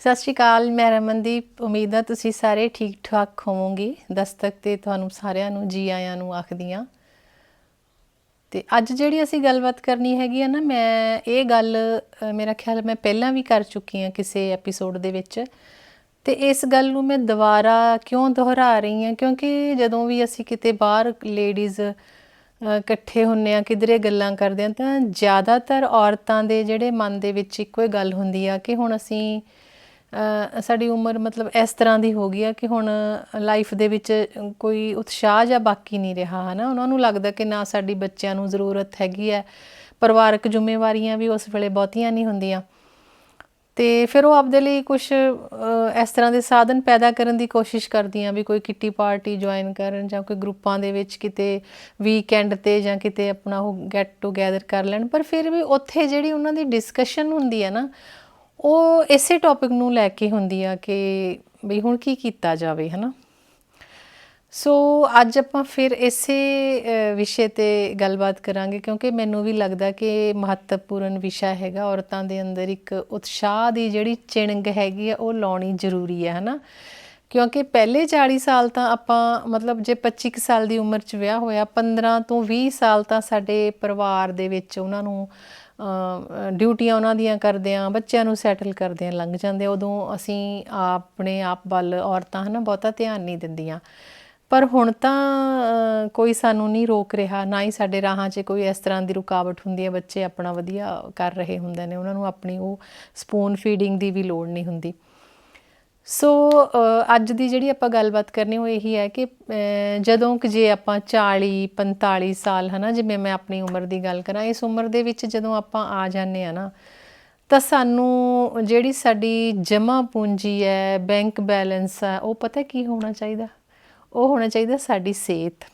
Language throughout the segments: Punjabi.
ਸਤਿ ਸ਼੍ਰੀ ਅਕਾਲ, ਮੈਂ ਰਮਨਦੀਪ। ਉਮੀਦ ਹੈ ਤੁਸੀਂ ਸਾਰੇ ਠੀਕ ਠਾਕ ਹੋਵੋਗੇ। ਦਸਤਕ ਤੇ ਤੁਹਾਨੂੰ ਸਾਰਿਆਂ ਨੂੰ ਜੀ ਆਇਆਂ ਨੂੰ ਆਖਦੀ ਆਖਦੀਆਂ ਤੇ ਅੱਜ ਜਿਹੜੀ ਅਸੀਂ ਗੱਲਬਾਤ ਕਰਨੀ ਹੈਗੀ ਆ ਨਾ, ਮੈਂ ਇਹ ਗੱਲ ਮੇਰਾ ਖਿਆਲ ਮੈਂ ਪਹਿਲਾਂ ਵੀ ਕਰ ਚੁੱਕੀ ਹਾਂ ਕਿਸੇ ਐਪੀਸੋਡ ਦੇ ਵਿੱਚ। ਤੇ ਇਸ ਗੱਲ ਨੂੰ ਮੈਂ ਦੁਬਾਰਾ ਕਿਉਂ ਦੁਹਰਾ ਰਹੀ ਹਾਂ ਕਿਉਂਕਿ ਜਦੋਂ ਵੀ ਅਸੀਂ ਕਿਤੇ ਬਾਹਰ ਲੇਡੀਜ਼ ਇਕੱਠੇ ਹੁੰਨੇ ਆ, ਕਿਧਰੇ ਗੱਲਾਂ ਕਰਦੇ ਆ, ਤਾਂ ਜ਼ਿਆਦਾਤਰ ਔਰਤਾਂ ਦੇ ਜਿਹੜੇ ਮਨ ਦੇ ਵਿੱਚ ਇੱਕੋ ਹੀ ਗੱਲ ਹੁੰਦੀ ਆ ਕਿ ਹੁਣ ਅਸੀਂ ਸਾਡੀ ਉਮਰ ਮਤਲਬ ਇਸ ਤਰ੍ਹਾਂ ਦੀ ਹੋ ਗਈ ਆ ਕਿ ਹੁਣ ਲਾਈਫ ਦੇ ਵਿੱਚ ਕੋਈ ਉਤਸ਼ਾਹ ਜਾਂ ਬਾਕੀ ਨਹੀਂ ਰਿਹਾ, ਹਨਾ? ਉਹਨਾਂ ਨੂੰ ਲੱਗਦਾ ਕਿ ਨਾ ਸਾਡੀ ਬੱਚਿਆਂ ਨੂੰ ਜ਼ਰੂਰਤ ਹੈਗੀ ਹੈ ਪਰਿਵਾਰਕ ਜ਼ਿੰਮੇਵਾਰੀਆਂ ਵੀ ਉਸ ਵੇਲੇ ਬਹੁਤੀਆਂ ਨਹੀਂ ਹੁੰਦੀਆਂ। ਤੇ ਫਿਰ ਉਹ ਆਪਦੇ ਲਈ ਕੁਝ ਇਸ ਤਰ੍ਹਾਂ ਦੇ ਸਾਧਨ ਪੈਦਾ ਕਰਨ ਦੀ ਕੋਸ਼ਿਸ਼ ਕਰਦੀਆਂ ਵੀ ਕੋਈ ਕਿੱਟੀ ਪਾਰਟੀ ਜੁਆਇਨ ਕਰਨ ਜਾਂ ਕੋਈ ਗਰੁੱਪਾਂ ਦੇ ਵਿੱਚ ਕਿਤੇ ਵੀਕਐਂਡ ਤੇ ਜਾਂ ਕਿਤੇ ਆਪਣਾ ਉਹ ਗੈਟ ਟੂਗੇਦਰ ਕਰ ਲੈਣ। ਪਰ ਫਿਰ ਵੀ ਉੱਥੇ ਜਿਹੜੀ ਉਹਨਾਂ ਦੀ ਡਿਸਕਸ਼ਨ ਹੁੰਦੀ ਹੈ ਨਾ ਉਹ ਇਸੇ ਟੌਪਿਕ ਨੂੰ ਲੈ ਕੇ ਹੁੰਦੀ ਆ ਕਿ ਵੀ ਹੁਣ ਕੀ ਕੀਤਾ ਜਾਵੇ, ਹਨਾ? ਸੋ ਅੱਜ ਆਪਾਂ ਫਿਰ ਇਸੇ ਵਿਸ਼ੇ ਤੇ ਗੱਲਬਾਤ ਕਰਾਂਗੇ ਕਿਉਂਕਿ ਮੈਨੂੰ ਵੀ ਲੱਗਦਾ ਕਿ ਮਹੱਤਵਪੂਰਨ ਵਿਸ਼ਾ ਹੈਗਾ। ਔਰਤਾਂ ਦੇ ਅੰਦਰ ਇੱਕ ਉਤਸ਼ਾਹ ਦੀ ਜਿਹੜੀ ਚਿਣਗ ਹੈਗੀ ਆ, ਉਹ ਲਾਉਣੀ ਜ਼ਰੂਰੀ ਹੈ ਹਨਾ? ਕਿਉਂਕਿ ਪਹਿਲੇ 40 ਸਾਲ ਤਾਂ ਆਪਾਂ, ਮਤਲਬ ਜੇ 25 ਕੁ ਸਾਲ ਦੀ ਉਮਰ 'ਚ ਵਿਆਹ ਹੋਇਆ 15 ਤੋਂ 20 ਸਾਲ ਤਾਂ ਸਾਡੇ ਪਰਿਵਾਰ ਦੇ ਵਿੱਚ ਉਹਨਾਂ ਨੂੰ ਡਿਊਟੀਆਂ ਉਹਨਾਂ ਦੀਆਂ ਕਰਦੇ ਆ ਬੱਚਿਆਂ ਨੂੰ ਸੈਟਲ ਕਰਦੇ ਆ ਲੰਘ ਜਾਂਦੇ ਉਦੋਂ ਅਸੀਂ ਆਪਣੇ ਆਪ ਵੱਲ ਔਰਤਾਂ ਹਨਾ ਬਹੁਤਾ ਧਿਆਨ ਨਹੀਂ ਦਿੰਦੀਆਂ। ਪਰ ਹੁਣ ਤਾਂ ਕੋਈ ਸਾਨੂੰ ਨਹੀਂ ਰੋਕ ਰਿਹਾ, ਨਾ ਹੀ ਸਾਡੇ ਰਾਹਾਂ 'ਚ ਕੋਈ ਇਸ ਤਰ੍ਹਾਂ ਦੀ ਰੁਕਾਵਟ ਹੁੰਦੀ ਹੈ। ਬੱਚੇ ਆਪਣਾ ਵਧੀਆ ਕਰ ਰਹੇ ਹੁੰਦੇ ਨੇ, ਉਹਨਾਂ ਨੂੰ ਆਪਣੀ ਉਹ ਸਪੂਨ ਫੀਡਿੰਗ ਦੀ ਵੀ ਲੋੜ ਨਹੀਂ ਹੁੰਦੀ। ਸੋ ਅੱਜ ਦੀ ਜਿਹੜੀ ਆਪਾਂ ਗੱਲਬਾਤ ਕਰਨੀ, ਉਹ ਇਹੀ ਹੈ ਕਿ ਜਦੋਂ ਕਿ ਜੇ ਆਪਾਂ 40 45 ਸਾਲ, ਹਨਾ, ਜਿਵੇਂ ਮੈਂ ਆਪਣੀ ਉਮਰ ਦੀ ਗੱਲ ਕਰਾਂ, ਇਸ ਉਮਰ ਦੇ ਵਿੱਚ ਜਦੋਂ ਆਪਾਂ ਆ ਜਾਂਦੇ ਆ ਨਾ, ਤਾਂ ਸਾਨੂੰ ਜਿਹੜੀ ਸਾਡੀ ਜਮ੍ਹਾਂ ਪੂੰਜੀ ਹੈ ਬੈਂਕ ਬੈਲੈਂਸ ਹੈ, ਉਹ ਪਤਾ ਕੀ ਹੋਣਾ ਚਾਹੀਦਾ? ਉਹ ਹੋਣਾ ਚਾਹੀਦਾ ਸਾਡੀ ਸਿਹਤ।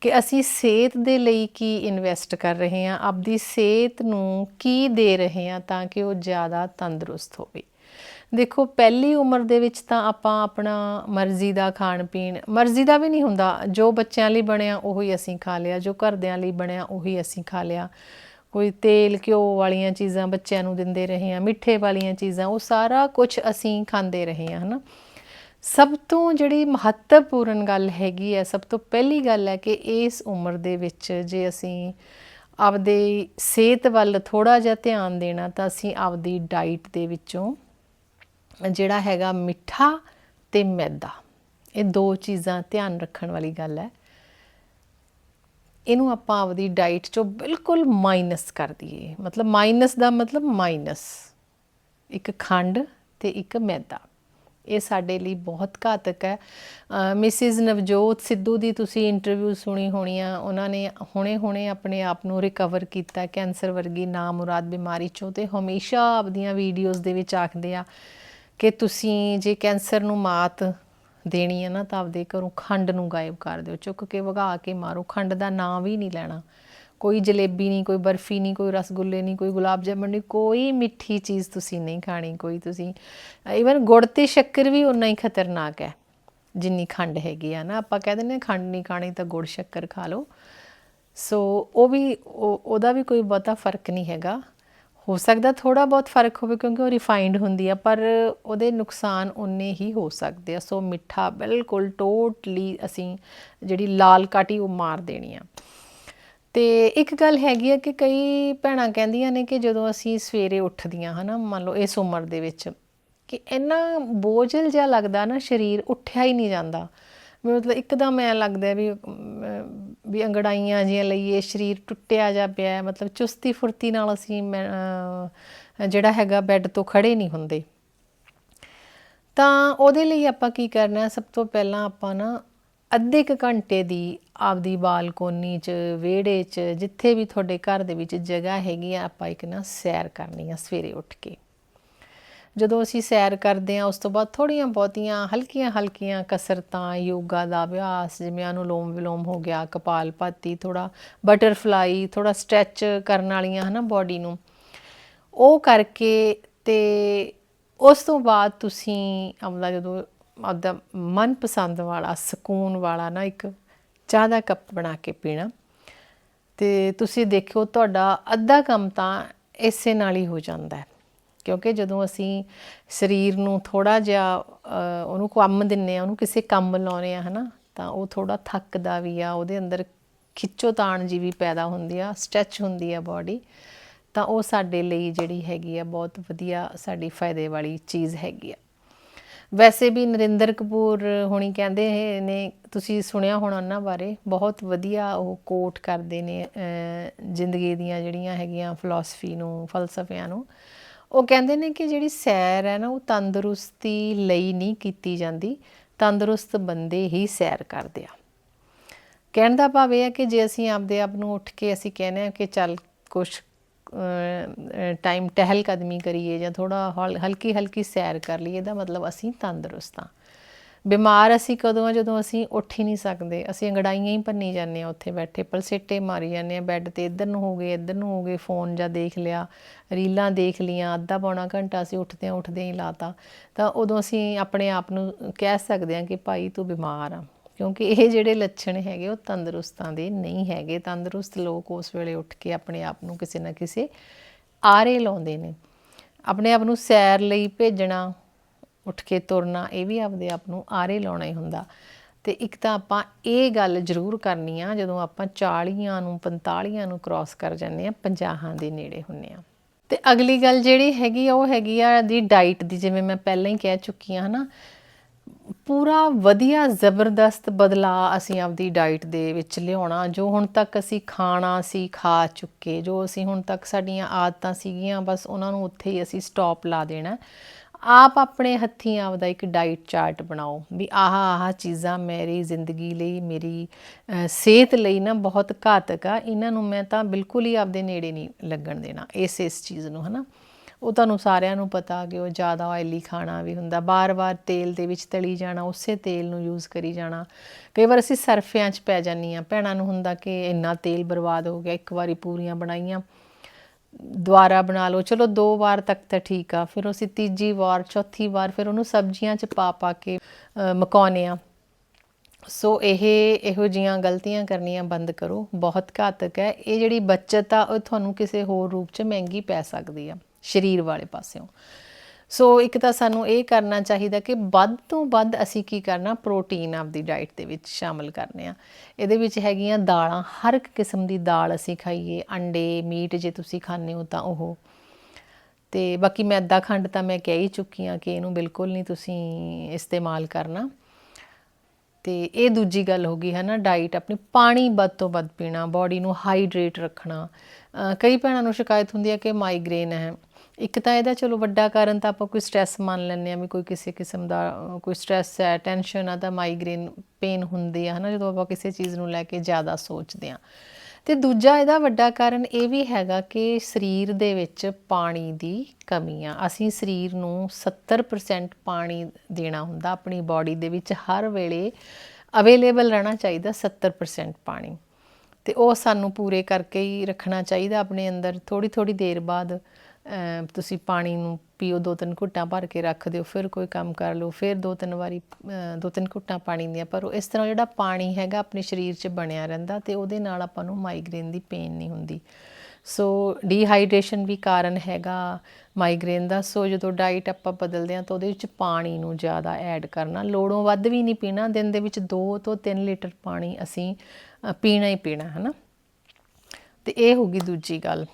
ਕਿ ਅਸੀਂ ਸਿਹਤ ਦੇ ਲਈ ਕੀ ਇਨਵੈਸਟ ਕਰ ਰਹੇ ਹਾਂ, ਆਪਦੀ ਸਿਹਤ ਨੂੰ ਕੀ ਦੇ ਰਹੇ ਹਾਂ, ਤਾਂ ਕਿ ਉਹ ਜ਼ਿਆਦਾ ਤੰਦਰੁਸਤ ਹੋਵੇ। ਦੇਖੋ, ਪਹਿਲੀ ਉਮਰ ਦੇ ਵਿੱਚ ਤਾਂ ਆਪਾਂ ਆਪਣਾ ਮਰਜ਼ੀ ਦਾ ਖਾਣ ਪੀਣ, ਮਰਜ਼ੀ ਦਾ ਵੀ ਨਹੀਂ ਹੁੰਦਾ। ਜੋ ਬੱਚਿਆਂ ਲਈ ਬਣਿਆ, ਉਹੀ ਅਸੀਂ ਖਾ ਲਿਆ। ਜੋ ਘਰਦਿਆਂ ਲਈ ਬਣਿਆ, ਉਹੀ ਅਸੀਂ ਖਾ ਲਿਆ। ਕੋਈ ਤੇਲ ਘਿਓ ਵਾਲੀਆਂ ਚੀਜ਼ਾਂ ਬੱਚਿਆਂ ਨੂੰ ਦਿੰਦੇ ਰਹੇ ਹਾਂ, ਮਿੱਠੇ ਵਾਲੀਆਂ ਚੀਜ਼ਾਂ, ਉਹ ਸਾਰਾ ਕੁਝ ਅਸੀਂ ਖਾਂਦੇ ਰਹੇ ਹਾਂ, ਹਨਾ। ਸਭ ਤੋਂ ਜਿਹੜੀ ਮਹੱਤਵਪੂਰਨ ਗੱਲ ਹੈਗੀ ਹੈ, ਸਭ ਤੋਂ ਪਹਿਲੀ ਗੱਲ ਹੈ ਕਿ ਇਸ ਉਮਰ ਦੇ ਵਿੱਚ ਜੇ ਅਸੀਂ ਆਪਦੇ ਸਿਹਤ ਵੱਲ ਥੋੜਾ ਜਿਹਾ ਧਿਆਨ ਦੇਣਾ, ਤਾਂ ਅਸੀਂ ਆਪਦੀ ਡਾਈਟ ਦੇ ਵਿੱਚੋਂ ਜਿਹੜਾ ਹੈਗਾ ਮਿੱਠਾ ਤੇ ਮੈਦਾ। ਇਹ ਦੋ ਚੀਜ਼ਾਂ ਧਿਆਨ ਰੱਖਣ ਵਾਲੀ ਗੱਲ ਹੈ। ਇਹਨੂੰ ਆਪਾਂ ਆਪਦੀ ਡਾਈਟ ਚੋਂ ਬਿਲਕੁਲ ਮਾਈਨਸ ਕਰ ਦਈਏ। ਮਤਲਬ ਮਾਈਨਸ ਦਾ ਮਤਲਬ ਮਾਈਨਸ ਇੱਕ ਖੰਡ ਤੇ ਇੱਕ ਮੈਦਾ। ਇਹ ਸਾਡੇ ਲਈ ਬਹੁਤ ਘਾਤਕ ਹੈ। ਮਿਸਿਸ ਨਵਜੋਤ ਸਿੱਧੂ ਦੀ ਤੁਸੀਂ ਇੰਟਰਵਿਊ ਸੁਣੀ ਹੋਣੀ ਆ। ਉਹਨਾਂ ਨੇ ਹੁਣੇ-ਹੁਣੇ ਆਪਣੇ ਆਪ ਨੂੰ ਰਿਕਵਰ ਕੀਤਾ ਕੈਂਸਰ ਵਰਗੀ ਨਾਮੁਰਾਦ ਬਿਮਾਰੀ ਚੋਂ ਤੇ ਹਮੇਸ਼ਾ ਆਪਦੀਆਂ ਵੀਡੀਓਜ਼ ਦੇ ਵਿੱਚ ਆਖਦੇ ਆ ਕਿ ਤੁਸੀਂ ਜੇ ਕੈਂਸਰ ਨੂੰ ਮਾਤ ਦੇਣੀ ਹੈ ਨਾ, ਤਾਂ ਆਪਦੇ ਘਰੋਂ ਖੰਡ ਨੂੰ ਗਾਇਬ ਕਰ ਦਿਓ। ਚੁੱਕ ਕੇ ਵਗਾ ਕੇ ਮਾਰੋ। ਖੰਡ ਦਾ ਨਾਂ ਵੀ ਨਹੀਂ ਲੈਣਾ। ਕੋਈ ਜਲੇਬੀ ਨਹੀਂ, ਕੋਈ ਬਰਫੀ ਨਹੀਂ, ਕੋਈ ਰਸਗੁੱਲੇ ਨਹੀਂ, ਕੋਈ ਗੁਲਾਬ ਜਾਮਣ ਨਹੀਂ, ਕੋਈ ਮਿੱਠੀ ਚੀਜ਼ ਤੁਸੀਂ ਨਹੀਂ ਖਾਣੀ, ਕੋਈ ਤੁਸੀਂ ਇਵਨ ਗੁੜ ਤੇ ਸ਼ੱਕਰ ਵੀ ਉਨਾ ਹੀ ਖਤਰਨਾਕ ਹੈ, ਜਿੰਨੀ ਖੰਡ ਹੈਗੀ ਆ ਨਾ। ਆਪਾਂ ਕਹਿ ਦਿੰਦੇ ਹਾਂ ਖੰਡ ਨਹੀਂ ਖਾਣੀ ਤਾਂ ਗੁੜ, ਸ਼ੱਕਰ ਖਾ ਲਓ। ਸੋ ਉਹ ਵੀ, ਉਹ- ਉਹਦਾ ਵੀ ਕੋਈ ਬਹੁਤਾ ਫ਼ਰਕ ਨਹੀਂ ਹੈਗਾ। ਹੋ ਸਕਦਾ ਥੋੜਾ ਬਹੁਤ ਫ਼ਰਕ ਹੋਵੇ ਕਿਉਂਕਿ ਉਹ ਰਿਫਾਈਨਡ ਹੁੰਦੀ ਆ, ਪਰ ਉਹਦੇ ਨੁਕਸਾਨ ਉਨੇ ਹੀ ਹੋ ਸਕਦੇ ਆ। ਸੋ ਮਿੱਠਾ ਬਿਲਕੁਲ ਟੋਟਲੀ ਅਸੀਂ ਜਿਹੜੀ ਲਾਲ ਕਾਟੀ ਉਹ ਮਾਰ ਦੇਣੀ ਆ। ਤੇ ਇੱਕ ਗੱਲ ਹੈਗੀ ਆ ਕਿ ਕਈ ਭੈਣਾਂ ਕਹਿੰਦੀਆਂ ਨੇ ਕਿ ਜਦੋਂ ਅਸੀਂ ਸਵੇਰੇ ਉੱਠਦੀਆਂ, ਹਨਾ, ਮੰਨ ਲਓ ਇਸ ਉਮਰ ਦੇ ਵਿੱਚ, ਕਿ ਇੰਨਾ ਬੋਝਲ ਜਿਹਾ ਲੱਗਦਾ ਨਾ, ਸਰੀਰ ਉੱਠਿਆ ਹੀ ਨਹੀਂ ਜਾਂਦਾ। ਮਤਲਬ ਇੱਕਦਮ ਐ ਲੱਗਦਾ ਵੀ ਵੀ ਅੰਗੜਾਈਆਂ ਜਿਹੀਆਂ ਲਈਏ ਸਰੀਰ ਟੁੱਟਿਆ ਜਾ ਪਿਆ ਮਤਲਬ ਚੁਸਤੀ ਫੁਰਤੀ ਨਾਲ ਅਸੀਂ ਮੈਂ, ਜਿਹੜਾ ਹੈਗਾ ਬੈੱਡ ਤੋਂ ਖੜੇ ਨਹੀਂ ਹੁੰਦੇ। ਤਾਂ ਉਹਦੇ ਲਈ ਆਪਾਂ ਕੀ ਕਰਨਾ ਸਭ ਤੋਂ ਪਹਿਲਾਂ ਆਪਾਂ ਨਾ ਅੱਧੇ ਕੁ ਘੰਟੇ ਦੀ ਆਪਦੀ ਬਾਲਕੋਨੀ 'ਚ ਵਿਹੜੇ 'ਚ ਜਿੱਥੇ ਵੀ ਤੁਹਾਡੇ ਘਰ ਦੇ ਵਿੱਚ ਜਗ੍ਹਾ ਹੈਗੀ ਆ ਆਪਾਂ ਇੱਕ ਨਾ ਸੈਰ ਕਰਨੀ ਆ ਸਵੇਰੇ ਉੱਠ ਕੇ। ਜਦੋਂ ਅਸੀਂ ਸੈਰ ਕਰਦੇ ਹਾਂ, ਉਸ ਤੋਂ ਬਾਅਦ ਥੋੜੀਆਂ ਬਹੁਤੀਆਂ ਹਲਕੀਆਂ ਹਲਕੀਆਂ ਕਸਰਤਾਂ, ਯੋਗਾ ਦਾ ਅਭਿਆਸ, ਜਿਵੇਂ ਅਨੁਲੋਮ ਵਿਲੋਮ ਹੋ ਗਿਆ ਕਪਾਲਭਾਤੀ ਥੋੜਾ ਬਟਰਫਲਾਈ ਥੋੜਾ ਸਟ੍ਰੈਚ ਕਰਨ ਵਾਲੀਆਂ, ਹਨਾ ਬਾਡੀ ਨੂੰ। ਉਹ ਕਰਕੇ ਤੇ ਉਸ ਤੋਂ ਬਾਅਦ ਤੁਸੀਂ ਆਪਦਾ ਜਦੋਂ ਆਪਦਾ ਮਨਪਸੰਦ ਵਾਲਾ, ਸਕੂਨ ਵਾਲਾ ਨਾ ਇੱਕ ਚਾਹ ਦਾ ਕੱਪ ਬਣਾ ਕੇ ਪੀਣਾ, ਤੇ ਤੁਸੀਂ ਦੇਖਿਓ ਤੁਹਾਡਾ ਅੱਧਾ ਕੰਮ ਤਾਂ ਇਸੇ ਨਾਲ ਹੀ ਹੋ ਜਾਂਦਾ ਹੈ। ਕਿਉਂਕਿ ਜਦੋਂ ਅਸੀਂ ਸਰੀਰ ਨੂੰ ਥੋੜਾ ਜਿਹਾ ਉਹਨੂੰ ਕੰਮ ਦਿੰਨੇ ਆ, ਉਹਨੂੰ ਕਿਸੇ ਕੰਮ ਲਾਉਨੇ ਆ, ਹਨਾ, ਤਾਂ ਉਹ ਥੋੜਾ ਥੱਕਦਾ ਵੀ ਆ, ਉਹਦੇ ਅੰਦਰ ਖਿੱਚੋ ਤਾਣ ਜੀ ਵੀ ਪੈਦਾ ਹੁੰਦੀ ਆ, ਸਟ੍ਰੈਚ ਹੁੰਦੀ ਆ ਬਾਡੀ, ਤਾਂ ਉਹ ਸਾਡੇ ਲਈ ਜਿਹੜੀ ਹੈਗੀ ਆ, ਬਹੁਤ ਵਧੀਆ ਸਾਡੀ ਫਾਇਦੇ ਵਾਲੀ ਚੀਜ਼ ਹੈਗੀ ਆ। ਵੈਸੇ ਵੀ ਨਰਿੰਦਰ ਕਪੂਰ ਹੁਣੀ ਕਹਿੰਦੇ ਹੈ ਨੇ, ਤੁਸੀਂ ਸੁਣਿਆ ਹੋਣਾ ਉਹਨਾਂ ਬਾਰੇ, ਬਹੁਤ ਵਧੀਆ ਉਹ ਕੋਟ ਕਰਦੇ ਨੇ ਜ਼ਿੰਦਗੀ ਦੀਆਂ ਜਿਹੜੀਆਂ ਹੈਗੀਆਂ ਫਿਲਾਸਫੀ ਨੂੰ, ਫਲਸਫਿਆਂ ਨੂੰ ਉਹ ਕਹਿੰਦੇ ਨੇ ਕਿ ਜਿਹੜੀ ਸੈਰ ਹੈ ਨਾ, ਉਹ ਤੰਦਰੁਸਤੀ ਲਈ ਨਹੀਂ ਕੀਤੀ ਜਾਂਦੀ। ਤੰਦਰੁਸਤ ਬੰਦੇ ਹੀ ਸੈਰ ਕਰਦੇ ਆ। ਕਹਿਣ ਦਾ ਭਾਵ ਇਹ ਹੈ ਕਿ ਜੇ ਅਸੀਂ ਆਪਦੇ ਆਪ ਨੂੰ ਉੱਠ ਕੇ ਅਸੀਂ ਕਹਿੰਦੇ ਆ ਕਿ ਚੱਲ ਕੁਛ ਟਾਈਮ ਟਹਿਲ ਕਦਮੀ ਕਰੀਏ ਜਾਂ ਥੋੜਾ ਹਲਕੀ ਹਲਕੀ ਸੈਰ ਕਰ ਲਈਏ, ਇਹਦਾ ਮਤਲਬ ਅਸੀਂ ਤੰਦਰੁਸਤ ਹਾਂ। ਬਿਮਾਰ ਅਸੀਂ ਕਦੋਂ ਆ, ਜਦੋਂ ਅਸੀਂ ਉੱਠ ਹੀ ਨਹੀਂ ਸਕਦੇ। ਅਸੀਂ ਅੰਗੜਾਈਆਂ ਹੀ ਭੰਨੀ ਜਾਂਦੇ ਆ ਉੱਥੇ ਬੈਠੇ, ਪਲਸੇਟੇ ਮਾਰੀ ਜਾਂਦੇ ਆ ਬੈੱਡ ਤੇ ਇੱਧਰ ਨੂੰ ਹੋ ਗਏ, ਇੱਧਰ ਨੂੰ ਹੋ ਗਏ, ਫੋਨ ਜਾਂ ਦੇਖ ਲਿਆ, ਰੀਲਾਂ ਦੇਖ ਲੀਆਂ ਅੱਧਾ ਪੌਣਾ ਘੰਟਾ ਅਸੀਂ ਉੱਠਦੇ ਉੱਠਦੇ ਹੀ ਲਾਤਾ। ਤਾਂ ਉਦੋਂ ਅਸੀਂ ਆਪਣੇ ਆਪ ਨੂੰ ਕਹਿ ਸਕਦੇ ਹਾਂ ਕਿ ਭਾਈ ਤੂੰ ਬਿਮਾਰ ਆ, ਕਿਉਂਕਿ ਇਹ ਜਿਹੜੇ ਲੱਛਣ ਹੈਗੇ ਉਹ ਤੰਦਰੁਸਤਾਂ ਦੇ ਨਹੀਂ ਹੈਗੇ। ਤੰਦਰੁਸਤ ਲੋਕ ਉਸ ਵੇਲੇ ਉੱਠ ਕੇ ਆਪਣੇ ਆਪ ਨੂੰ ਕਿਸੇ ਨਾ ਕਿਸੇ ਆਰੇ ਲਾਉਂਦੇ ਨੇ। ਆਪਣੇ ਆਪ ਨੂੰ ਸੈਰ ਲਈ ਭੇਜਣਾ ਉੱਠ ਕੇ ਤੁਰਨਾ, ਇਹ ਵੀ ਆਪਦੇ ਆਪ ਨੂੰ ਆਰੇ ਲਾਉਣਾ ਹੀ ਹੁੰਦਾ। ਤੇ ਇੱਕ ਤਾਂ ਆਪਾਂ ਇਹ ਗੱਲ ਜ਼ਰੂਰ ਕਰਨੀ ਆ, ਜਦੋਂ ਆਪਾਂ 40ਾਂ ਨੂੰ 45ਾਂ ਨੂੰ ਕ੍ਰਾਸ ਕਰ ਜਾਂਦੇ ਆ 50ਾਂ ਦੇ ਨੇੜੇ ਹੁੰਨੇ ਆ। ਤੇ ਅਗਲੀ ਗੱਲ ਜਿਹੜੀ ਹੈਗੀ ਆ, ਉਹ ਹੈਗੀ ਆ ਦੀ ਡਾਈਟ ਦੀ, ਜਿਵੇਂ ਮੈਂ ਪਹਿਲਾਂ ਹੀ ਕਹਿ ਚੁੱਕੀ ਆ ਹਨਾ। ਪੂਰਾ ਵਧੀਆ ਜ਼ਬਰਦਸਤ ਬਦਲਾਅ ਅਸੀਂ ਆਪਦੀ ਡਾਈਟ ਦੇ ਵਿੱਚ ਲਿਆਉਣਾ, ਜੋ ਹੁਣ ਤੱਕ ਅਸੀਂ ਖਾਣਾ ਸੀ ਖਾ ਚੁੱਕੇ, ਜੋ ਅਸੀਂ ਹੁਣ ਤੱਕ ਸਾਡੀਆਂ ਆਦਤਾਂ ਸੀਗੀਆਂ, ਬਸ ਉਹਨਾਂ ਨੂੰ ਉੱਥੇ ਹੀ ਅਸੀਂ ਸਟਾਪ ਲਾ ਦੇਣਾ। ਆਪ ਆਪਣੇ ਹੱਥੀਂ ਆਪਦਾ ਇੱਕ ਡਾਈਟ ਚਾਰਟ ਬਣਾਓ ਵੀ ਆਹ ਆਹ ਚੀਜ਼ਾਂ ਮੇਰੀ ਜ਼ਿੰਦਗੀ ਲਈ, ਮੇਰੀ ਸਿਹਤ ਲਈ ਨਾ ਬਹੁਤ ਘਾਤਕ ਆ। ਇਹਨਾਂ ਨੂੰ ਮੈਂ ਤਾਂ ਬਿਲਕੁਲ ਹੀ ਆਪਦੇ ਨੇੜੇ ਨਹੀਂ ਲੱਗਣ ਦੇਣਾ, ਇਸ ਇਸ ਚੀਜ਼ ਨੂੰ, ਹਨਾ। ਉਹ ਤੁਹਾਨੂੰ ਸਾਰਿਆਂ ਨੂੰ ਪਤਾ ਕਿ ਉਹ ਜ਼ਿਆਦਾ ਆਇਲੀ ਖਾਣਾ ਵੀ ਹੁੰਦਾ। ਬਾਰ-ਬਾਰ ਤੇਲ ਦੇ ਵਿੱਚ ਤਲੀ ਜਾਣਾ, ਉਸੇ ਤੇਲ ਨੂੰ ਯੂਜ਼ ਕਰੀ ਜਾਣਾ। ਕਈ ਵਾਰ ਅਸੀਂ ਸਰਫਿਆਂ 'ਚ ਪੈ ਜਾਂਦੀਆਂ ਭੈਣਾਂ ਨੂੰ ਹੁੰਦਾ ਕਿ ਇੰਨਾ ਤੇਲ ਬਰਬਾਦ ਹੋ ਗਿਆ, ਇੱਕ ਵਾਰੀ ਪੂਰੀਆਂ ਬਣਾਈਆਂ। ਦੁਆਰਾ ਬਣਾ ਲਓ ਚਲੋ ਦੋ ਵਾਰ ਤੱਕ ਤਾਂ ਠੀਕ ਆ ਫਿਰ ਅਸੀਂ ਤੀਜੀ ਵਾਰ ਚੌਥੀ ਵਾਰ ਫਿਰ ਉਹਨੂੰ ਸਬਜ਼ੀਆਂ 'ਚ ਪਾ ਪਾ ਕੇ ਅ, ਮਕਾਉਂਦੇ ਆ ਸੋ ਇਹ ਇਹੋ ਜੀਆਂ ਗਲਤੀਆਂ ਕਰਨੀਆਂ ਬੰਦ ਕਰੋ ਬਹੁਤ ਘਾਤਕ ਹੈ। ਇਹ ਜਿਹੜੀ ਬੱਚਤ ਆ ਉਹ ਤੁਹਾਨੂੰ ਕਿਸੇ ਹੋਰ ਰੂਪ 'ਚ ਮਹਿੰਗੀ ਪੈ ਸਕਦੀ ਆ ਸਰੀਰ ਵਾਲੇ ਪਾਸਿਓਂ। ਸੋ ਇੱਕ ਤਾਂ ਸਾਨੂੰ ਇਹ ਕਰਨਾ ਚਾਹੀਦਾ ਕਿ ਵੱਧ ਤੋਂ ਵੱਧ ਅਸੀਂ ਕੀ ਕਰਨਾ, ਪ੍ਰੋਟੀਨ ਆਪਦੀ ਡਾਈਟ ਦੇ ਵਿੱਚ ਸ਼ਾਮਲ ਕਰਨੇ ਆ। ਇਹਦੇ ਵਿੱਚ ਹੈਗੀਆਂ ਦਾਲਾਂ, ਹਰ ਇੱਕ ਕਿਸਮ ਦੀ ਦਾਲ ਅਸੀਂ ਖਾਈਏ, ਅੰਡੇ, ਮੀਟ ਜੇ ਤੁਸੀਂ ਖਾਂਦੇ ਹੋ ਤਾਂ ਉਹ। ਤੇ ਬਾਕੀ ਮੈਦਾ ਖੰਡ ਤਾਂ ਮੈਂ ਕਹਿ ਹੀ ਚੁੱਕੀ ਆ ਕਿ ਇਹਨੂੰ ਬਿਲਕੁਲ ਨਹੀਂ ਤੁਸੀਂ ਇਸਤੇਮਾਲ ਕਰਨਾ। ਤੇ ਇਹ ਦੂਜੀ ਗੱਲ ਹੋ ਗਈ ਹੈ ਨਾ ਡਾਈਟ ਆਪਣੀ ਪਾਣੀ ਵੱਧ ਤੋਂ ਵੱਧ ਪੀਣਾ ਬਾਡੀ ਨੂੰ ਹਾਈਡਰੇਟ ਰੱਖਣਾ। ਕਈ ਭੈਣਾਂ ਨੂੰ ਸ਼ਿਕਾਇਤ ਹੁੰਦੀ ਹੈ ਕਿ ਮਾਈਗ੍ਰੇਨ ਹੈ। ਇੱਕ ਤਾਂ ਇਹਦਾ ਚਲੋ ਵੱਡਾ ਕਾਰਨ ਤਾਂ ਆਪਾਂ ਕੋਈ ਸਟ੍ਰੈਸ ਮੰਨ ਲੈਂਦੇ ਆ ਵੀ ਕੋਈ ਕਿਸੇ ਕਿਸਮ ਦਾ ਕੋਈ ਸਟ੍ਰੈਸ ਹੈ ਟੈਨਸ਼ਨ ਆ ਤਾਂ ਮਾਈਗ੍ਰੇਨ ਪੇਨ ਹੁੰਦੀ ਆ, ਹਨਾ, ਜਦੋਂ ਆਪਾਂ ਕਿਸੇ ਚੀਜ਼ ਨੂੰ ਲੈ ਕੇ ਜ਼ਿਆਦਾ ਸੋਚਦੇ ਆ ਤੇ ਦੂਜਾ ਇਹਦਾ ਵੱਡਾ ਕਾਰਨ ਇਹ ਵੀ ਹੈਗਾ ਕਿ ਸਰੀਰ ਦੇ ਵਿੱਚ ਪਾਣੀ ਦੀ ਕਮੀ ਆ। ਅਸੀਂ ਸਰੀਰ ਨੂੰ 70% ਪਾਣੀ ਦੇਣਾ ਹੁੰਦਾ, ਆਪਣੀ ਬਾਡੀ ਦੇ ਵਿੱਚ ਹਰ ਵੇਲੇ ਅਵੇਲੇਬਲ ਰਹਿਣਾ ਚਾਹੀਦਾ 70% ਪਾਣੀ। ਤੇ ਉਹ ਸਾਨੂੰ ਪੂਰੇ ਕਰਕੇ ਹੀ ਰੱਖਣਾ ਚਾਹੀਦਾ, ਆਪਣੇ ਅੰਦਰ ਥੋੜੀ ਥੋੜੀ ਦੇਰ ਬਾਅਦ। ਤੁਸੀਂ ਪਾਣੀ ਨੂੰ ਪੀਓ, ਦੋ ਤਿੰਨ ਘੁੱਟਾਂ ਭਰ ਕੇ ਰੱਖ ਦਿਓ, ਫਿਰ ਕੋਈ ਕੰਮ ਕਰ ਲਓ, ਫਿਰ ਦੋ ਤਿੰਨ ਵਾਰੀ ਦੋ ਤਿੰਨ ਘੁੱਟਾਂ ਪਾਣੀ ਦੀਆਂ ਭਰੋ। ਇਸ ਤਰ੍ਹਾਂ ਜਿਹੜਾ ਪਾਣੀ ਹੈਗਾ ਆਪਣੇ ਸਰੀਰ 'ਚ ਬਣਿਆ ਰਹਿੰਦਾ ਤੇ ਉਹਦੇ ਨਾਲ ਆਪਾਂ ਨੂੰ ਮਾਈਗ੍ਰੇਨ ਦੀ ਪੇਨ ਨਹੀਂ ਹੁੰਦੀ। ਸੋ ਡੀਹਾਈਡਰੇਸ਼ਨ ਵੀ ਕਾਰਨ ਹੈਗਾ ਮਾਈਗ੍ਰੇਨ ਦਾ। ਸੋ ਜਦੋਂ ਡਾਈਟ ਆਪਾਂ ਬਦਲਦੇ ਹਾਂ ਤਾਂ ਉਹਦੇ ਵਿੱਚ ਪਾਣੀ ਨੂੰ ਜ਼ਿਆਦਾ ਐਡ ਕਰਨਾ। ਲੋੜੋਂ ਵੱਧ ਵੀ ਨਹੀਂ ਪੀਣਾ। ਦਿਨ ਦੇ ਵਿੱਚ 2 ਤੋਂ 3 ਲੀਟਰ ਪਾਣੀ ਅਸੀਂ ਪੀਣਾ ਹੀ ਪੀਣਾ ਹੈ ਨਾ ਤੇ ਇਹ ਹੋ ਗਈ ਦੂਜੀ ਗੱਲ।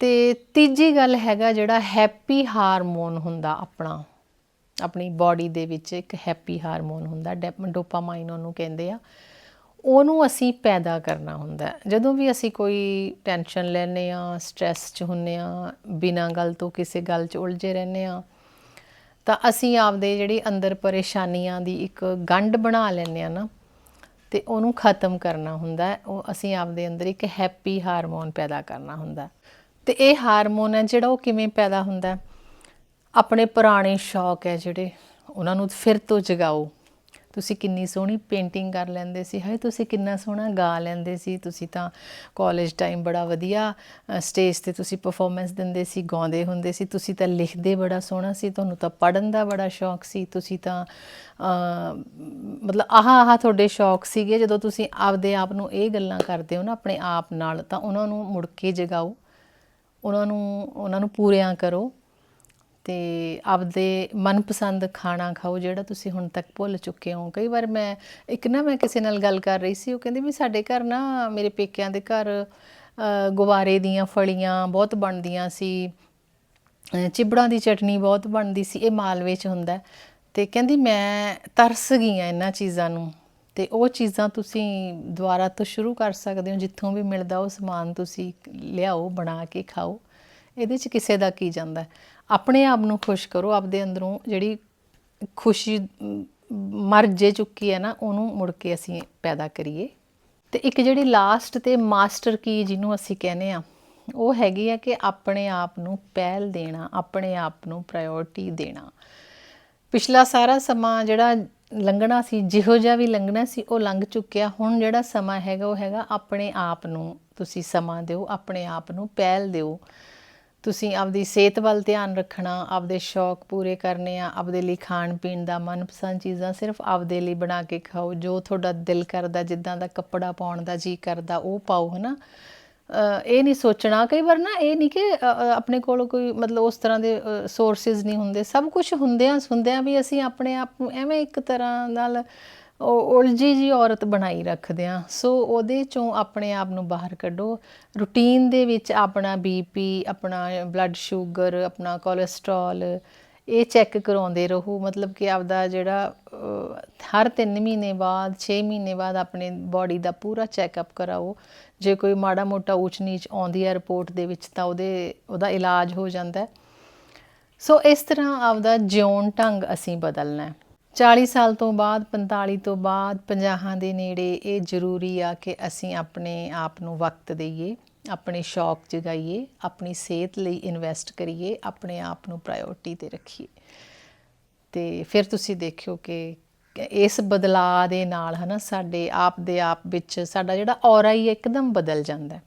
ਤੇ ਤੀਜੀ ਗੱਲ ਹੈਗਾ ਜਿਹੜਾ ਹੈਪੀ ਹਾਰਮੋਨ ਹੁੰਦਾ ਆਪਣਾ, ਆਪਣੀ ਬਾਡੀ ਦੇ ਵਿੱਚ ਇੱਕ ਹੈਪੀ ਹਾਰਮੋਨ ਹੁੰਦਾ ਡੋਪਾਮਾਈਨ ਉਹਨੂੰ ਕਹਿੰਦੇ ਆ, ਉਹਨੂੰ ਅਸੀਂ ਪੈਦਾ ਕਰਨਾ ਹੁੰਦਾ। ਜਦੋਂ ਵੀ ਅਸੀਂ ਕੋਈ ਟੈਨਸ਼ਨ ਲੈਨੇ ਆ ਸਟ੍ਰੈਸ 'ਚ ਹੁੰਨੇ ਆ, ਬਿਨਾਂ ਗੱਲ ਤੋਂ ਕਿਸੇ ਗੱਲ 'ਚ ਉਲਝੇ ਰਹਿੰਦੇ ਆ, ਤਾਂ ਅਸੀਂ ਆਪਦੇ ਜਿਹੜੀ ਅੰਦਰ ਪਰੇਸ਼ਾਨੀਆਂ ਦੀ ਇੱਕ ਗੰਢ ਬਣਾ ਲੈਂਦੇ ਆ ਨਾ, ਤੇ ਉਹਨੂੰ ਖਤਮ ਕਰਨਾ ਹੁੰਦਾ। ਉਹ ਅਸੀਂ ਆਪਦੇ ਅੰਦਰ ਇੱਕ ਹੈਪੀ ਹਾਰਮੋਨ ਪੈਦਾ ਕਰਨਾ ਹੁੰਦਾ। ਤੇ ਇਹ ਹਾਰਮੋਨ ਹੈ ਜਿਹੜਾ ਉਹ ਕਿਵੇਂ ਪੈਦਾ ਹੁੰਦਾ ਆਪਣੇ ਪੁਰਾਣੇ ਸ਼ੌਕ ਹੈ ਜਿਹੜੇ, ਉਹਨਾਂ ਨੂੰ ਫਿਰ ਤੋਂ ਜਗਾਓ। ਤੁਸੀਂ ਕਿੰਨੀ ਸੋਹਣੀ ਪੇਂਟਿੰਗ ਕਰ ਲੈਂਦੇ ਸੀ, ਹਾਏ ਤੁਸੀਂ ਕਿੰਨਾ ਸੋਹਣਾ ਗਾ ਲੈਂਦੇ ਸੀ। ਤੁਸੀਂ ਤਾਂ ਕਾਲਜ ਟਾਈਮ ਬੜਾ ਵਧੀਆ ਸਟੇਜ ਤੇ ਤੁਸੀਂ ਪਰਫਾਰਮੈਂਸ ਦਿੰਦੇ ਸੀ, ਗਾਉਂਦੇ ਹੁੰਦੇ ਸੀ। ਤੁਸੀਂ ਤਾਂ ਲਿਖਦੇ ਬੜਾ ਸੋਹਣਾ ਸੀ, ਤੁਹਾਨੂੰ ਤਾਂ ਪੜਨ ਦਾ ਬੜਾ ਸ਼ੌਕ ਸੀ। ਤੁਸੀਂ ਤਾਂ ਮਤਲਬ ਆਹ ਆਹ ਤੁਹਾਡੇ ਸ਼ੌਕ ਸੀਗੇ। ਜਦੋਂ ਤੁਸੀਂ ਆਪਦੇ ਆਪ ਨੂੰ ਇਹ ਗੱਲਾਂ ਕਰਦੇ ਹੋ ਨਾ, ਆਪਣੇ ਆਪ ਨਾਲ, ਤਾਂ ਉਹਨਾਂ ਨੂੰ ਮੁੜ ਕੇ ਜਗਾਓ। ਉਹਨਾਂ ਨੂੰ ਉਹਨਾਂ ਨੂੰ ਪੂਰਿਆਂ ਕਰੋ ਤੇ ਆਪਦੇ ਮਨਪਸੰਦ ਖਾਣਾ ਖਾਓ ਜਿਹੜਾ ਤੁਸੀਂ ਹੁਣ ਤੱਕ ਭੁੱਲ ਚੁੱਕੇ ਹੋ। ਕਈ ਵਾਰ ਮੈਂ, ਇੱਕ ਨਾ ਮੈਂ ਕਿਸੇ ਨਾਲ ਗੱਲ ਕਰ ਰਹੀ ਸੀ, ਉਹ ਕਹਿੰਦੀ ਵੀ ਸਾਡੇ ਘਰ ਨਾ, ਮੇਰੇ ਪੇਕਿਆਂ ਦੇ ਘਰ ਗੁਬਾਰੇ ਦੀਆਂ ਫਲੀਆਂ ਬਹੁਤ ਬਣਦੀਆਂ ਸੀ। ਚਿਬੜਾਂ ਦੀ ਚਟਨੀ ਬਹੁਤ ਬਣਦੀ ਸੀ, ਇਹ ਮਾਲਵੇ 'ਚ ਹੁੰਦਾ। ਹੈ। ਤੇ ਕਹਿੰਦੀ ਮੈਂ ਤਰਸ ਗਈ ਆ ਇਹਨਾਂ ਚੀਜ਼ਾਂ ਨੂੰ। ਤੇ ਉਹ ਚੀਜ਼ਾਂ ਤੁਸੀਂ ਦੁਬਾਰਾ ਤੋਂ ਸ਼ੁਰੂ ਕਰ ਸਕਦੇ ਹੋ, ਜਿੱਥੋਂ ਵੀ ਮਿਲਦਾ ਉਹ ਸਮਾਨ ਤੁਸੀਂ ਲਿਆਓ, ਬਣਾ ਕੇ ਖਾਓ। ਇਹਦੇ 'ਚ ਕਿਸੇ ਦਾ ਕੀ ਜਾਂਦਾ ਆਪਣੇ ਆਪ ਨੂੰ ਖੁਸ਼ ਕਰੋ, ਆਪਦੇ ਅੰਦਰੋਂ ਜਿਹੜੀ ਖੁਸ਼ੀ ਮਰ ਜੇ ਚੁੱਕੀ ਹੈ ਨਾ, ਉਹਨੂੰ ਮੁੜ ਕੇ ਅਸੀਂ ਪੈਦਾ ਕਰੀਏ। ਤੇ ਇੱਕ ਜਿਹੜੀ ਲਾਸਟ ਤੇ ਮਾਸਟਰ ਕੀ ਜਿਹਨੂੰ ਅਸੀਂ ਕਹਿੰਦੇ ਆ ਉਹ ਹੈਗੀ ਆ ਕਿ ਆਪਣੇ ਆਪ ਨੂੰ ਪਹਿਲ ਦੇਣਾ, ਆਪਣੇ ਆਪ ਨੂੰ ਪ੍ਰਾਇੋਰਟੀ ਦੇਣਾ। ਪਿਛਲਾ ਸਾਰਾ ਸਮਾਂ ਜਿਹੜਾ ਲੰਘਣਾ ਸੀ ਜਿਹੋ ਜਿਹਾ ਵੀ ਲੰਘਣਾ ਸੀ ਉਹ ਲੰਘ ਚੁੱਕਿਆ। ਹੁਣ ਜਿਹੜਾ ਸਮਾਂ ਹੈਗਾ ਉਹ ਹੈਗਾ ਆਪਣੇ ਆਪ ਨੂੰ। ਤੁਸੀਂ ਸਮਾਂ ਦਿਓ ਆਪਣੇ ਆਪ ਨੂੰ ਪਹਿਲ ਦਿਓ। ਤੁਸੀਂ ਆਪਦੀ ਸਿਹਤ ਵੱਲ ਧਿਆਨ ਰੱਖਣਾ ਆਪਦੇ ਸ਼ੌਕ ਪੂਰੇ ਕਰਨੇ ਆ ਆਪਦੇ ਲਈ ਖਾਣ ਪੀਣ ਦਾ ਮਨਪਸੰਦ ਚੀਜ਼ਾਂ ਸਿਰਫ ਆਪਦੇ ਲਈ ਬਣਾ ਕੇ ਖਾਓ। ਜੋ ਤੁਹਾਡਾ ਦਿਲ ਕਰਦਾ ਜਿੱਦਾਂ ਦਾ ਕੱਪੜਾ ਪਾਉਣ ਦਾ ਜੀ ਕਰਦਾ ਉਹ ਪਾਓ ਹਨਾ? ਅ, ਇਹ ਨਹੀਂ ਸੋਚਣਾ। ਕਈ ਵਾਰ ਨਾ ਇਹ ਨਹੀਂ ਕਿ ਆਪਣੇ ਕੋਲ ਕੋਈ ਮਤਲਬ ਉਸ ਤਰ੍ਹਾਂ ਦੇ ਸੋਰਸਸ ਨਹੀਂ ਹੁੰਦੇ। ਸਭ ਕੁਝ ਹੁੰਦਿਆਂ ਸੁਣਦਿਆਂ ਵੀ ਅਸੀਂ ਆਪਣੇ ਆਪ ਨੂੰ ਐਵੇਂ ਇੱਕ ਤਰ੍ਹਾਂ ਨਾਲ ਉਲਝੀ ਜੀ ਔਰਤ ਬਣਾਈ ਰੱਖਦੇ ਆ ਸੋ ਉਹਦੇ ਚੋਂ ਆਪਣੇ ਆਪ ਨੂੰ ਬਾਹਰ ਕੱਢੋ। ਰੂਟੀਨ ਦੇ ਵਿੱਚ ਆਪਣਾ ਬੀਪੀ ਆਪਣਾ ਬਲੱਡ ਸ਼ੂਗਰ ਆਪਣਾ ਕੋਲੇਸਟ੍ਰੋਲ ਇਹ ਚੈੱਕ ਕਰਾਉਂਦੇ ਰਹੋ, ਮਤਲਬ ਕਿ ਆਪਦਾ ਜਿਹੜਾ ਹਰ 3 ਮਹੀਨੇ ਬਾਅਦ 6 ਮਹੀਨੇ ਬਾਅਦ ਆਪਣੇ ਬਾਡੀ ਦਾ ਪੂਰਾ ਚੈੱਕਅਪ ਕਰਾਓ। ਜੇ ਕੋਈ ਮਾੜਾ ਮੋਟਾ ਉੱਚ ਨੀਚ ਆਉਂਦੀ ਹੈ ਰਿਪੋਰਟ ਦੇ ਵਿੱਚ, ਤਾਂ ਉਹਦੇ, ਉਹਦਾ ਇਲਾਜ ਹੋ ਜਾਂਦਾ ਸੋ ਇਸ ਤਰ੍ਹਾਂ ਆਪਦਾ ਜਿਉਣ ਢੰਗ ਅਸੀਂ ਬਦਲਣਾ ਹੈ। 40 ਸਾਲ ਤੋਂ ਬਾਅਦ 45 ਤੋਂ ਬਾਅਦ 50 ਦੇ ਨੇੜੇ ਇਹ ਜ਼ਰੂਰੀ ਆ ਕਿ ਅਸੀਂ ਆਪਣੇ ਆਪ ਨੂੰ ਵਕਤ ਦਈਏ, ਆਪਣੇ ਸ਼ੌਕ ਜਗਾਈਏ, ਆਪਣੀ ਸਿਹਤ ਲਈ ਇਨਵੈਸਟ ਕਰੀਏ, ਆਪਣੇ ਆਪ ਨੂੰ ਪ੍ਰਾਇੋਰਟੀ ਤੇ ਰੱਖੀਏ। ਤੇ ਫਿਰ ਤੁਸੀਂ ਦੇਖਿਓ ਕਿ ਇਸ ਬਦਲਾਅ ਦੇ ਨਾਲ ਹਨਾ, ਸਾਡੇ ਆਪ ਦੇ ਆਪ ਵਿੱਚ ਸਾਡਾ ਜਿਹੜਾ ਔਰਾ ਹੀ ਇੱਕਦਮ ਬਦਲ ਜਾਂਦਾ।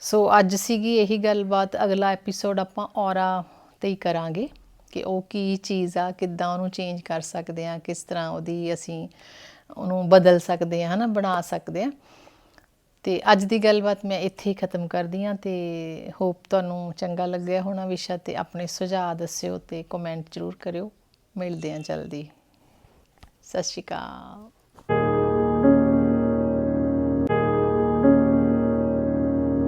ਸੋ ਅੱਜ ਸੀਗੀ ਇਹੀ ਗੱਲਬਾਤ, ਅਗਲਾ ਐਪੀਸੋਡ ਆਪਾਂ ਔਰਾ ਤੇ ਹੀ ਕਰਾਂਗੇ। ਕਿ ਉਹ ਕੀ ਚੀਜ਼ ਆ, ਕਿੱਦਾਂ ਉਹਨੂੰ ਚੇਂਜ ਕਰ ਸਕਦੇ ਆ, ਕਿਸ ਤਰ੍ਹਾਂ ਉਹਦੀ ਅਸੀਂ ਉਹਨੂੰ ਬਦਲ ਸਕਦੇ ਆ, ਹਨਾ, ਬਣਾ ਸਕਦੇ ਆ। ਤੇ ਅੱਜ ਦੀ ਗੱਲਬਾਤ ਮੈਂ ਇੱਥੇ ਹੀ ਖਤਮ ਕਰਦੀ ਆ ਤੇ ਹੋਪ ਤੁਹਾਨੂੰ ਚੰਗਾ ਲੱਗਿਆ ਹੋਣਾ ਵਿਸ਼ਾ ਤੇ ਆਪਣੇ ਸੁਝਾਅ ਦੱਸਿਓ ਤੇ ਕਮੈਂਟ ਜ਼ਰੂਰ ਕਰਿਓ। ਮਿਲਦੇ ਆ ਜਲਦੀ। ਸਤਿ ਸ਼੍ਰੀ ਅਕਾਲ।